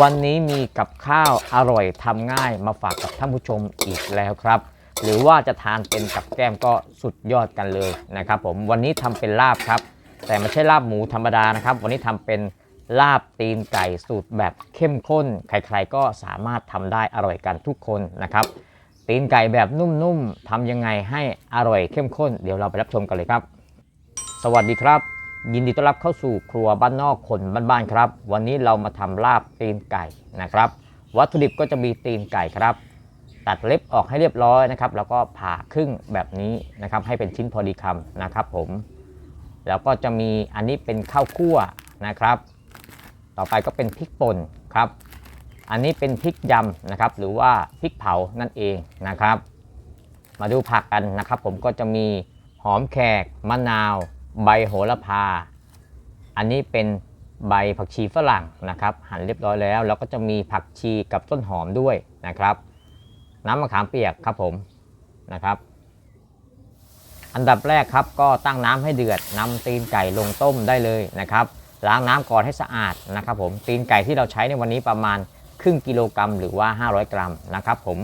วันนี้มีกับข้าวอร่อยทำง่ายมาฝากกับท่านผู้ชมอีกแล้วครับ หรือว่าจะทานเป็นกับแก้มก็สุดยอดกันเลยนะครับผมวันนี้ทำเป็นลาบครับ แต่ไม่ใช่ลาบหมูธรรมดานะครับ วันนี้ทำเป็นลาบตีนไก่สูตรแบบเข้มข้น ใครๆก็สามารถทำได้อร่อยกันทุกคนนะครับ ตีนไก่แบบนุ่มๆทำยังไงให้อร่อยเข้มข้น เดี๋ยวเราไปรับชมกันเลยครับ สวัสดีครับ ยินดีต้อนรับเข้าสู่ครัวบ้านนอกคนบ้านๆครับ วันนี้เรามาทำลาบตีนไก่นะครับ วัตถุดิบก็จะมีตีนไก่ครับ ตัดเล็บออกให้เรียบร้อยนะครับ แล้วก็ผ่าครึ่งแบบนี้นะครับ ให้เป็นชิ้นพอดีคำนะครับ ผม แล้วก็จะมีอันนี้เป็นข้าวคั่วนะครับ ต่อไปก็เป็นพริกป่นครับ อันนี้เป็นพริกยำนะครับ หรือว่าพริกเผานั่นเองนะครับ มาดูผักกันนะครับ ผมก็จะมีหอมแขกมะนาว ใบโหระพา อันนี้เป็นใบผักชีฝรั่งนะครับ หั่นเรียบร้อยแล้ว แล้วก็จะมีผักชีกับต้นหอมด้วยนะครับ น้ำมะขามเปียกครับผมนะครับ อันดับแรกครับก็ตั้งน้ำให้เดือดนำตีนไก่ลงต้มได้เลยนะครับ ล้างน้ำก่อนให้สะอาดนะครับ ผมตีนไก่ที่เราใช้ในวันนี้ประมาณครึ่งกิโลกรัมหรือว่า 500 กรัมนะครับ ผม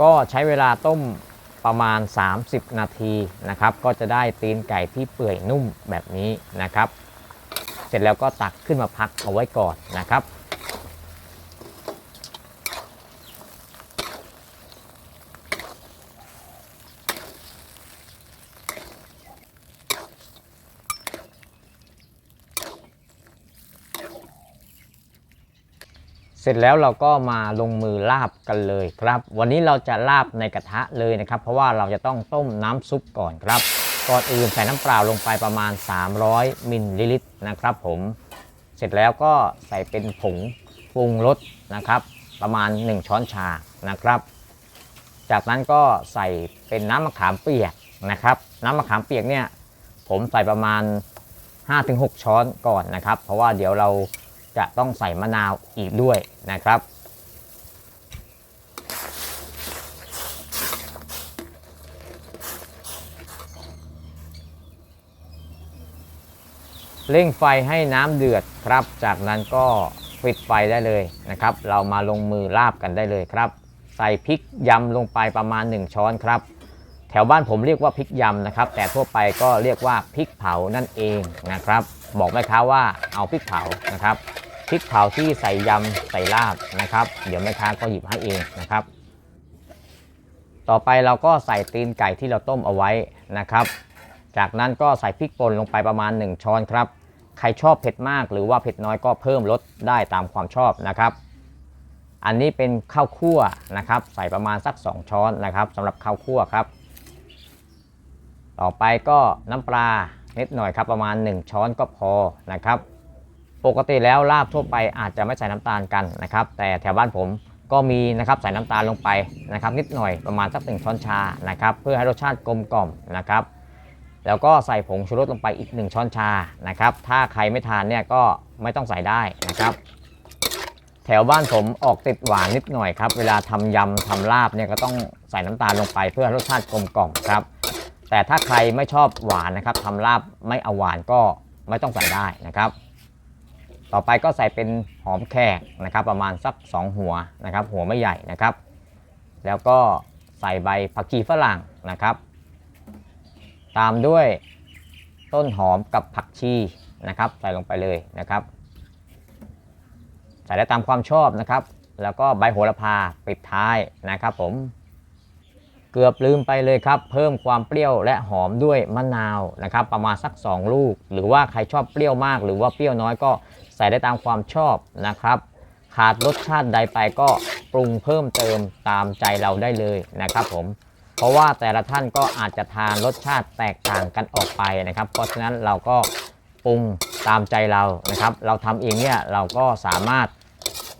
ก็ใช้เวลาต้มประมาณ 30 นาทีนะครับ ก็จะได้ตีนไก่ที่เปื่อยนุ่มแบบนี้นะครับ เสร็จแล้วก็ตักขึ้นมาพักเอาไว้ก่อนนะครับ สร็จแล้วเราก็มาลงมือลาบกันเลยครับ วันนี้เราจะลาบในกระทะเลยนะครับ เพราะว่าเราจะต้องต้มน้ำซุปก่อนครับ ก่อนอื่นใส่น้ำเปล่าลงไปประมาณ 300มิลลิลิตรนะครับ ผม เสร็จแล้วก็ใส่เป็นผงปรุงรสนะครับ ประมาณ 1 ช้อนชานะครับ จากนั้นก็ใส่เป็นน้ำมะขามเปียกนะครับ น้ำมะขามเปียกเนี่ยผมใส่ประมาณ 5-6 ช้อนก่อนนะครับ เพราะว่าเดี๋ยวเรา จะต้องใส่มะนาวอีกด้วยนะครับ เร่งไฟให้น้ำเดือดครับ จากนั้นก็ปิดไฟได้เลยนะครับ เรามาลงมือลาบกันได้เลยครับ ใส่พริกยำลงไปประมาณ 1 ช้อนครับ แถวบ้านผมเรียกว่าพริกยำนะครับ แต่ทั่วไปก็เรียกว่าพริกเผานั่นเองนะครับ บอกแม่ค้าว่าเอาพริกเผานะครับ พริกเผาที่ใส่ยำใส่ลาบนะครับ เดี๋ยวแม่ค้าก็หยิบให้เองนะครับ ต่อไปเราก็ใส่ตีนไก่ที่เราต้มเอาไว้นะครับ จากนั้นก็ใส่พริกป่นลงไปประมาณ 1 ช้อนครับ ใครชอบเผ็ดมากหรือว่าเผ็ดน้อยก็เพิ่มลดได้ตามความชอบนะครับ อันนี้เป็นข้าวคั่วนะครับ ใส่ประมาณสัก 2 ช้อนนะครับสำหรับข้าวคั่วครับ ต่อไปก็น้ำปลานิดหน่อยครับประมาณ 1 ช้อนก็พอนะครับ ปกติแล้วลาบทั่วไปอาจจะไม่ใส่น้ำตาลกันนะครับ แต่แถวบ้านผมก็มีนะครับใส่น้ำตาลลงไปนะครับ นิดหน่อยประมาณสักหนึ่งช้อนชานะครับ เพื่อให้รสชาติกลมกล่อมนะครับ แล้วก็ใส่ผงชูรสลงไปอีก 1 ช้อนชานะครับ ถ้าใครไม่ทานเนี่ยก็ไม่ต้องใส่ได้นะครับ แถวบ้านผมออกติดหวานนิดหน่อยครับ เวลาทำยำทำลาบเนี่ยก็ต้องใส่น้ำตาลลงไป เพื่อให้รสชาติกลมกล่อมครับ แต่ถ้าใครไม่ชอบหวานนะครับทำลาบไม่เอาหวานก็ไม่ต้องใส่ได้นะครับ ต่อไปก็ใส่เป็นหอมแขกนะครับ ประมาณสัก 2 หัวนะครับ หัวไม่ใหญ่นะครับ แล้วก็ใส่ใบผักชีฝรั่งนะครับ ตามด้วยต้นหอมกับผักชีนะครับ ใส่ลงไปเลยนะครับ ใส่ได้ตามความชอบนะครับ แล้วก็ใบโหระพาปิดท้ายนะครับผม เกือบลืมไปเลยครับ เพิ่มความเปรี้ยวและหอมด้วยมะนาวนะครับ ประมาณสัก 2 ลูก หรือว่าใครชอบเปรี้ยวมาก หรือว่าเปรี้ยวน้อยก็ใส่ได้ตามความชอบนะครับขาดรสชาติใดไปก็ปรุงเพิ่มเติมตามใจเราได้เลยนะครับผม เพราะว่าแต่ละท่านก็อาจจะทานรสชาติแตกต่างกันออกไปนะครับ เพราะฉะนั้นเราก็ปรุงตามใจเรานะครับ เราทำเองเนี่ยเราก็สามารถ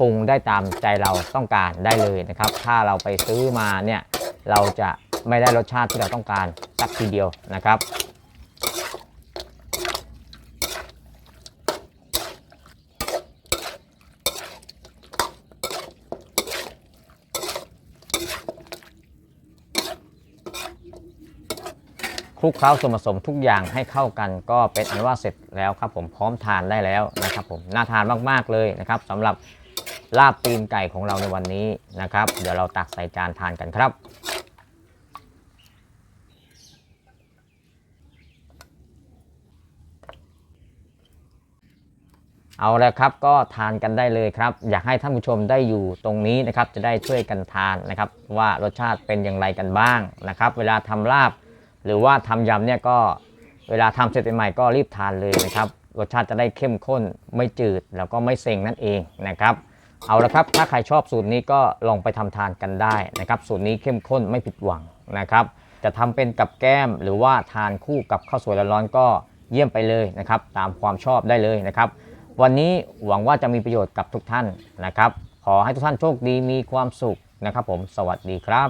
ปรุงได้ตามใจเราต้องการได้เลยนะครับ ถ้าเราไปซื้อมาเนี่ย เราจะไม่ได้รสชาติที่เราต้องการสักทีเดียวนะครับคลุกเคล้าส่วนผสมทุกอย่างให้เข้ากันก็เป็นอันว่าเสร็จแล้วครับผมพร้อมทานได้แล้วนะครับผมน่าทานมากๆเลยนะครับสำหรับลาบตีนไก่ของเราในวันนี้นะครับ เดี๋ยวเราตักใส่จานทานกันครับ เอาละครับก็ทานกันได้เลยครับ อยากให้ท่านผู้ชมได้อยู่ตรงนี้นะครับ จะได้ช่วยกันทานนะครับ ว่ารสชาติเป็นอย่างไรกันบ้างนะครับ เวลาทำลาบ หรือว่าทำยำเนี่ยก็เวลาทำเสร็จใหม่ก็รีบทานเลยนะครับรสชาติจะได้เข้มข้นไม่จืดแล้วก็ไม่เซ็งนั่นเองนะครับ เอาละครับถ้าใครชอบสูตรนี้ก็ลองไปทำทานกันได้นะครับ สูตรนี้เข้มข้นไม่ผิดหวังนะครับ จะทำเป็นกับแก้มหรือว่าทานคู่กับข้าวสวยร้อนๆก็เยี่ยมไปเลยนะครับ ตามความชอบได้เลยนะครับ วันนี้หวังว่าจะมีประโยชน์กับทุกท่านนะครับ ขอให้ทุกท่านโชคดีมีความสุขนะครับผมสวัสดีครับ